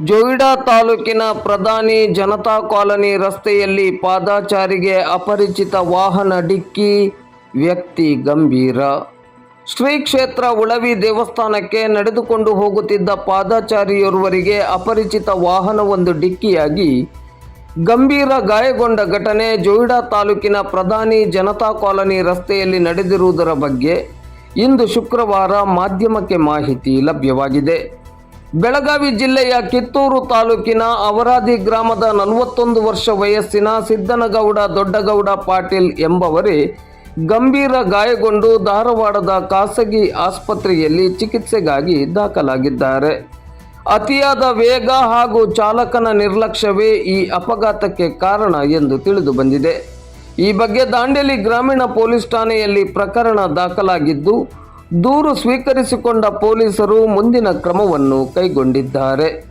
ಜೋಯಿಡಾ ತಾಲೂಕಿನ ಪ್ರಧಾನಿ ಜನತಾ ಕಾಲನಿ ರಸ್ತೆಯಲ್ಲಿ ಪಾದಾಚಾರಿಗೆ ಅಪರಿಚಿತ ವಾಹನ ಡಿಕ್ಕಿ, ವ್ಯಕ್ತಿ ಗಂಭೀರ. ಶ್ರೀ ಕ್ಷೇತ್ರ ಉಳವಿ ದೇವಸ್ಥಾನಕ್ಕೆ ನಡೆದುಕೊಂಡು ಹೋಗುತ್ತಿದ್ದ ಪಾದಾಚಾರಿಯೋರ್ವರಿಗೆ ಅಪರಿಚಿತ ವಾಹನವೊಂದು ಡಿಕ್ಕಿಯಾಗಿ ಗಂಭೀರ ಗಾಯಗೊಂಡ ಘಟನೆ ಜೋಯಿಡಾ ತಾಲೂಕಿನ ಪ್ರಧಾನಿ ಜನತಾ ಕಾಲನಿ ರಸ್ತೆಯಲ್ಲಿ ನಡೆದಿರುವುದರ ಬಗ್ಗೆ ಇಂದು ಶುಕ್ರವಾರ ಮಾಧ್ಯಮಕ್ಕೆ ಮಾಹಿತಿ ಲಭ್ಯವಾಗಿದೆ. ಬೆಳಗಾವಿ ಜಿಲ್ಲೆಯ ಕಿತ್ತೂರು ತಾಲೂಕಿನ ಅವರಾದಿ ಗ್ರಾಮದ ನಲವತ್ತೊಂದು ವರ್ಷ ವಯಸ್ಸಿನ ಸಿದ್ದನಗೌಡ ದೊಡ್ಡಗೌಡ ಪಾಟೀಲ್ ಎಂಬವರೇ ಗಂಭೀರ ಗಾಯಗೊಂಡು ಧಾರವಾಡದ ಖಾಸಗಿ ಆಸ್ಪತ್ರೆಯಲ್ಲಿ ಚಿಕಿತ್ಸೆಗಾಗಿ ದಾಖಲಾಗಿದ್ದಾರೆ. ಅತಿಯಾದ ವೇಗ ಹಾಗೂ ಚಾಲಕನ ನಿರ್ಲಕ್ಷ್ಯವೇ ಈ ಅಪಘಾತಕ್ಕೆ ಕಾರಣ ಎಂದು ತಿಳಿದು ಬಂದಿದೆ. ಈ ಬಗ್ಗೆ ದಾಂಡೇಲಿ ಗ್ರಾಮೀಣ ಪೊಲೀಸ್ ಠಾಣೆಯಲ್ಲಿ ಪ್ರಕರಣ ದಾಖಲಾಗಿದ್ದು ದೂರು ಸ್ವೀಕರಿಸಿಕೊಂಡ ಪೊಲೀಸರು ಮುಂದಿನ ಕ್ರಮವನ್ನು ಕೈಗೊಂಡಿದ್ದಾರೆ.